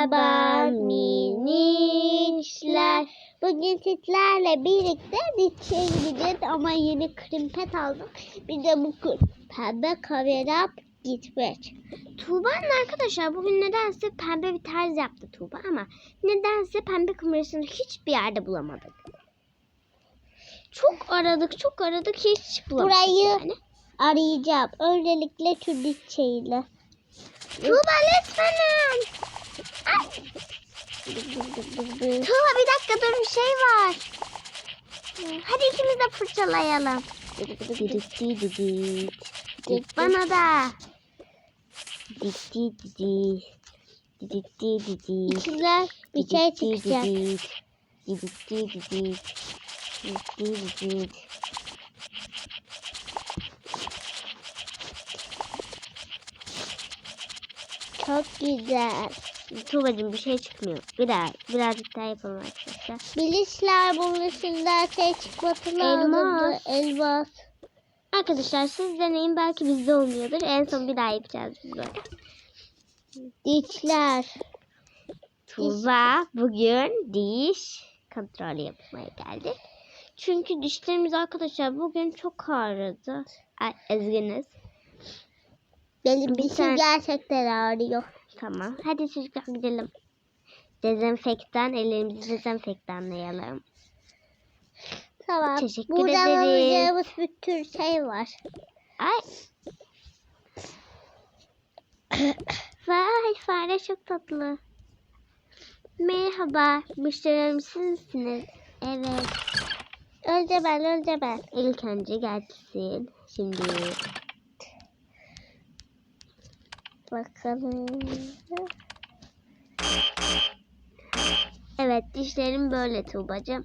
Merhaba minişler. Bugün sizlerle birlikte dişçiye gideceğiz ama yeni krimpet aldım. Bir de bu pembe kamera gitmiş. Tuğba'nın arkadaşlar bugün nedense pembe bir tarz yaptı Tuğba ama nedense pembe kamerasını hiçbir yerde bulamadık. Çok aradık çok aradık hiç bulamadık. Burayı yani. arayacağım. Öncelikle şu dişçiyle. Tuğba lütfen. Tuğba bir dakika dur bir şey var. Hadi ikimiz de fırçalayalım. Bana da. İçinden bir şey çıkacak. Çok güzel. Tuğbacığım bir şey çıkmıyor. Biraz, birazcık daha yapalım arkadaşlar. Bilişler bunun içinden şey çıkması lazımdı. Elmas. Arkadaşlar siz deneyin belki bizde olmuyordur. En son bir daha yapacağız biz böyle. Dişler. Tuğba bugün diş kontrolü yapmaya geldik. Çünkü dişlerimiz arkadaşlar bugün çok ağrıdı. Ay, ezginiz. Benim Bir dişim tane- gerçekten ağrıyor. Tamam. Hadi çocuklar gidelim. Dezenfektan, ellerimizi dezenfektanlayalım. Tamam. Teşekkür Buradan ederiz. alacağımız bir tür şey var. Ay. Vay fare çok tatlı. Merhaba. Müşterimiz siz misiniz? Evet. Önce ben, önce ben. İlk önce gelsin. Şimdi Bakalım. evet dişlerim böyle Tuğbacığım.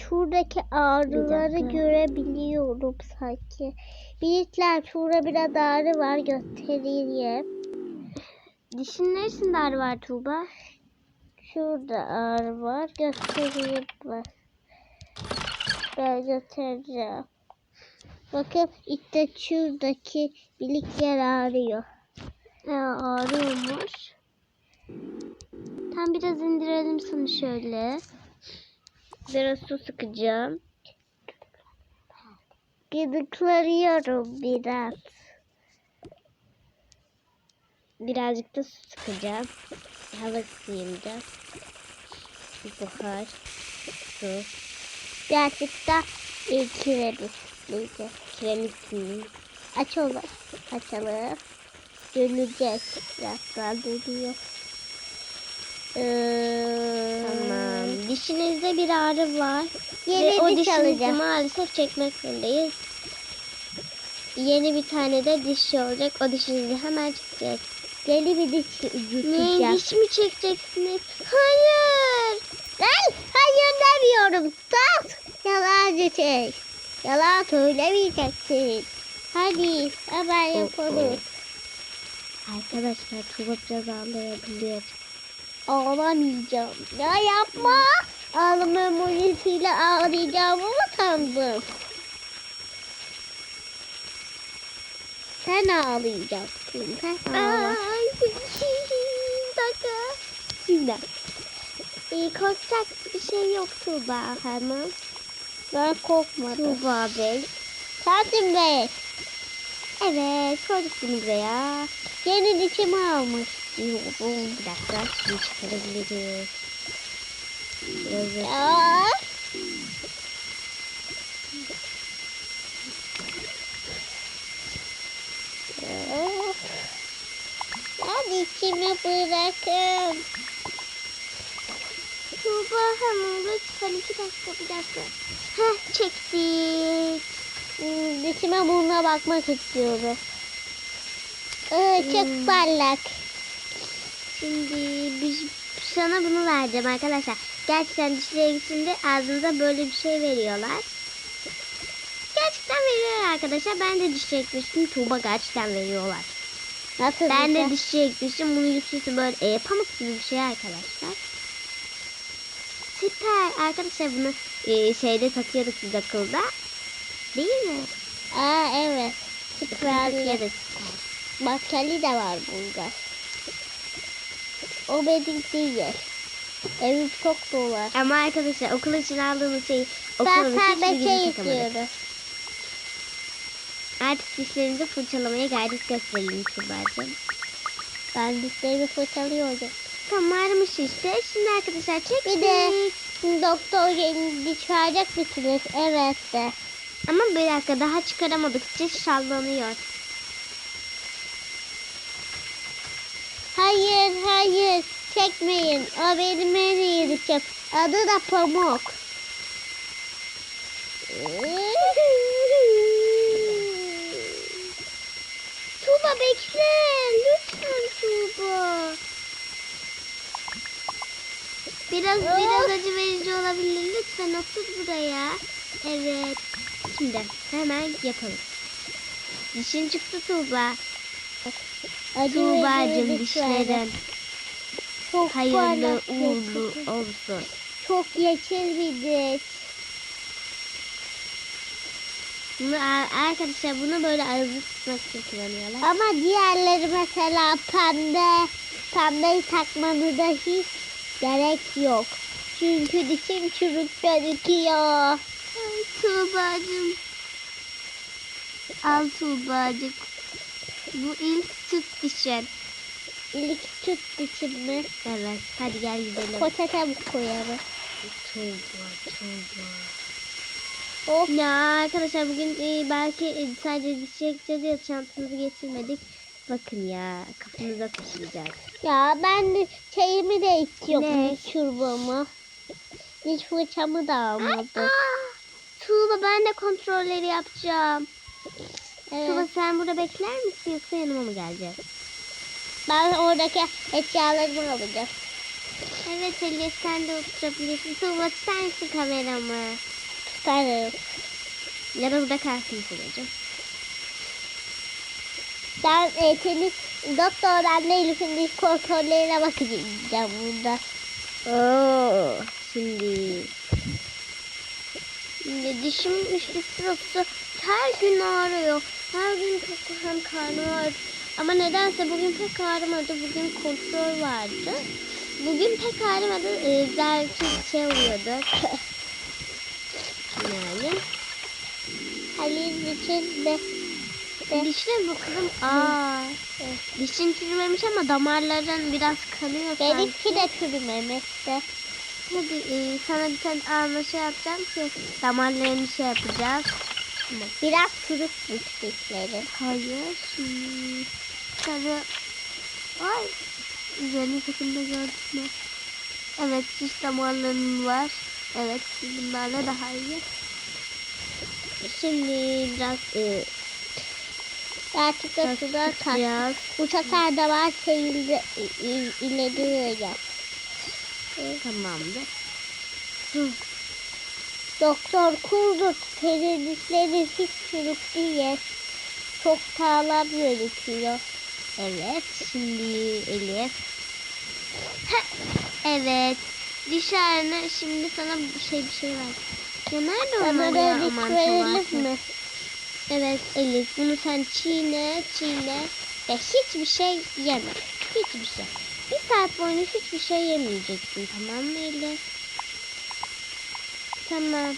Şuradaki ağrıları görebiliyorum sanki. Bilitler şurada biraz ağrı var göstereyim. Dişin neresinde ağrı var Tuğba? Şurada ağrı var göstereyim bak. Ben göstereceğim. Bakın işte şuradaki bilik yer ağrıyor. Ee, ağrıyormuş. Tam biraz indirelim sana şöyle. Biraz su sıkacağım. Gıdıklanıyorum biraz. Birazcık da su sıkacağım. Hava sıyımda. Buhar. Su. Birazcık da e, kirebitliydi. Kiremitini. Aç onu. Açalım. Biraz daha dönüyor. Ee, Tamam. Dişinizde bir ağrı var. Yeni Ve o diş dişinizi alacağım. maalesef çekmek zorundayız. Yeni bir tane de diş olacak. O dişinizi hemen çekecek. Yeni bir diş Ne yutacağım. diş mi çekeceksiniz? Hayır. Ben hayır demiyorum. Sus. Yalancı şey. Yalan söylemeyeceksin. Hadi hemen yapalım. Arkadaşlar biraz ağlayabilir. Ağlamayacağım. Ya yapma. Ağlama emojisiyle ağlayacağımı mı sandın? Sen ağlayacaksın. Sen ağla. Ay, dakika. Şimdi. Ee, korkacak bir şey yok Tuğba hemen. Ben korkmadım. Tuğba Bey. Sensin be. Evet koyduk bunu buraya. Yeni dişimi almış. Diyorum. Bir dakika. Şimdi çıkarabiliriz. Biraz Ya. Hadi içimi bırakın. Tuğba hemen lütfen iki dakika bir dakika. Heh çektik. Hmm, Dişime burnuna bakmak istiyorum. Ee, çok Hmm. parlak. Şimdi biz sana bunu vereceğim arkadaşlar. Gerçekten dişlere gittiğinde ağzınıza böyle bir şey veriyorlar. Gerçekten veriyorlar arkadaşlar. Ben de dişçiye gitmiştim. Tuğba gerçekten veriyorlar. Nasıl Ben de dişe? dişçiye gitmiştim. Bunun yüzüstü böyle e, pamuk gibi bir şey arkadaşlar. Süper. Arkadaşlar bunu e, şeyde takıyorduk biz akılda. Değil mi? Aa evet. Takıyorduk. Maskeli de var burada. O benim değil. Evim çok dolu. Ama arkadaşlar okul için aldığımız Ben okulun hiçbir şey istiyorum. Artık dişlerimizi fırçalamaya gayret gösterelim Tuğba'cığım. Ben dişlerimi fırçalıyorum. Tamam varmış işte. Şimdi arkadaşlar çektik. Bir de doktor diş verecek misiniz? Evet de. Ama bir dakika daha çıkaramadık. Diş sallanıyor. Hayır hayır çekmeyin. O benim en iyi dişim. Adı da Pamuk. Tuğba bekle. Lütfen Tuğba. Biraz biraz acı verici olabilir. Lütfen otur buraya. Evet. Şimdi hemen yapalım. Dişin çıktı Tuğba. Verdi. dişlerin Çok hayırlı uğurlu olsun. Çok yeşil bir diş. Bunu arkadaşlar bunu böyle ağzı tutmak için kullanıyorlar. Ama diğerleri mesela pembe. Pembeyi takmanı da hiç gerek yok. Çünkü dişim çürük gözüküyor. Ay Tuğba'cığım. Al Tuğba'cık. Bu ilk süt dişin. İlk süt dişim mi? Evet. Hadi gel gidelim. Poşete mi koyalım? Tuğba, Tuğba. Of. Ya arkadaşlar bugün e, belki e, sadece diş çekeceğiz ya çantamızı getirmedik. Bakın ya kafamıza taşıyacağız. Ya ben de şeyimi de istiyorum. Ne? Çubuğumu. Diş fırçamı da almadım. Aa, Tuğba ben de kontrolleri yapacağım. Tuğba Evet. sen burada bekler misin yoksa yanıma mı geleceksin? Ben oradaki eşyalarımı alacağım. Evet Elif sen de oturabilirsin. Tuğba tutar mısın kameramı? Tutarım. Ya da burada kalsın Tuğba'cığım. Ben e, senin doktordan Elif'in diş kontrollerine bakacağım burada. Oo, şimdi şimdi dişim işte şurası her gün ağrıyor. Her gün çok hem karnım ağrıyor. Ama nedense bugün pek ağrımadı. Bugün kontrol vardı. Bugün pek ağrımadı. Ee, belki şey oluyordu. yani. Halil için de Dişine bakalım. Aa, dişin çürümemiş ama damarların biraz kanıyor sanki. benimki de çürümemişti. Hadi e, sana bir tane alma şey yapacağım ki damarlarını şey yapacağız. Biraz çürükmüş dişlerim. Hayır. Hmm, sarı. Ay. Üzerine takımda gördük mü? Evet diş damarlarının var. Evet bunlarla daha iyi. Şimdi biraz e, biraz suda kalk. sefer de var şeyinde ileri yap. Tamamdır. Doktor kurdu. Senin dişlerin hiç çürük değil. Çok sağlam gözüküyor. Evet şimdi Elif. Evet. Diş ağrına şimdi sana bir şey bir şey var. Ya nerede onlar ya aman verelim Tuğba? mi? Evet Elif bunu sen çiğne çiğne ve hiçbir şey yeme. Hiçbir şey. Bir saat boyunca hiçbir şey yemeyeceksin tamam mı Elif? Tamam.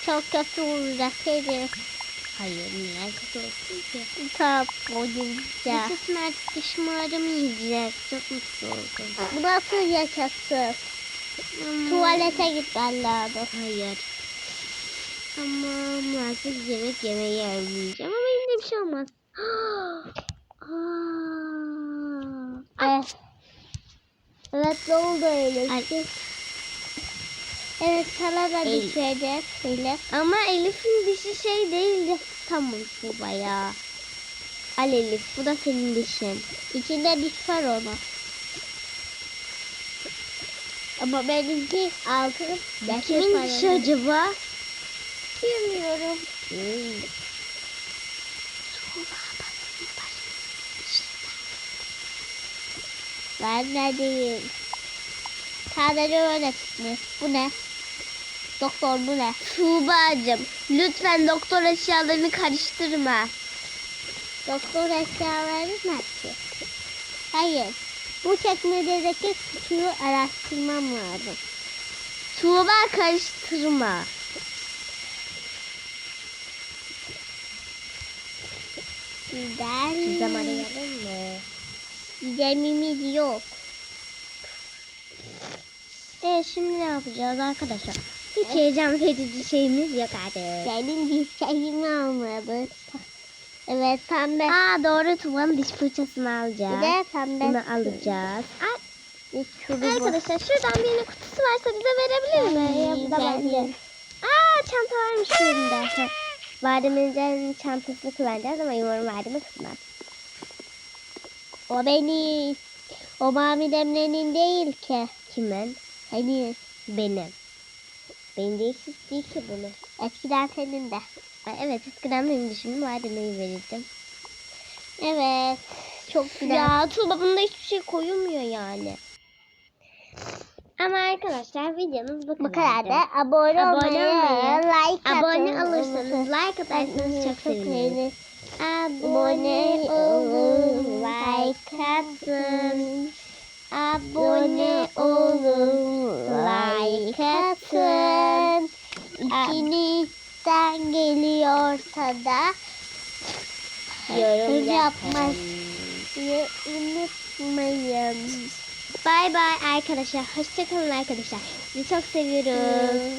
Çok kötü olacak Elif. Hayır niye kötü olsun ki? Tam boyunca. Yaşasın artık dişim ağrımayacak. Çok mutlu oldum. Bu nasıl yaşasın? Ama- Tuvalete gitmen lazım. Hayır. Tamam artık yemek yemeyi öğreneceğim ama yine bir şey olmaz. Aa, Evet. Evet ne oldu öyle? Ay. Evet sana da Elif. diş verecek Elif. ama Elif'in dişi şey değildi. Tamam bu bayağı. Al Elif bu da senin dişin. İçinde diş var onun. Ama benimki altı Kimin dişi acaba? Bilmiyorum. Hmm. Ben ne diyeyim? Sadece öyle çıkmış. Bu ne? Doktor bu ne? Tuğba'cığım lütfen doktor eşyalarını karıştırma. Doktor eşya verir mi ki? Hayır. Bu çekmecedeki kutuyu araştırmam lazım. Tuğba karıştırma. Gider Gizem arayalım mı? Gizemimiz yok. Evet şimdi ne yapacağız arkadaşlar? Hiç heyecan verici şeyimiz yok artık. Senin bir şeyimi almadı. Evet pembe. Aa doğru Tuğba'nın diş fırçasını alacağız. Bir de pembe. Bunu alacağız. Ay, arkadaşlar şuradan birinin kutusu varsa bize verebilir mi? Ya bu da bende. Aa çanta varmış birinde. Heh. Badem'in çantasını kullanacağız ama umarım Badem'e kısmaz. O beni. O mavi demlenin değil ki. Kimin? Hani Benim. Benim değişik değil ki bunu. eskiden senin de. Evet eskiden benim düşündüm Badem'e verirdim. Evet. Çok güzel. Ya Tuğba bunda hiçbir şey koyulmuyor yani. Ama arkadaşlar videomuz bu. Bu kadar da abone, Abone olmayı, olmayı, like Abone atın. olursanız, like atarsanız çok seviniriz. Abone olun, like atın. Abone olun, like atın. İçinizden geliyorsa da Yorum yapmayı unutmayın. Bay bay arkadaşlar. Hoşçakalın arkadaşlar. Sizi çok seviyoruz.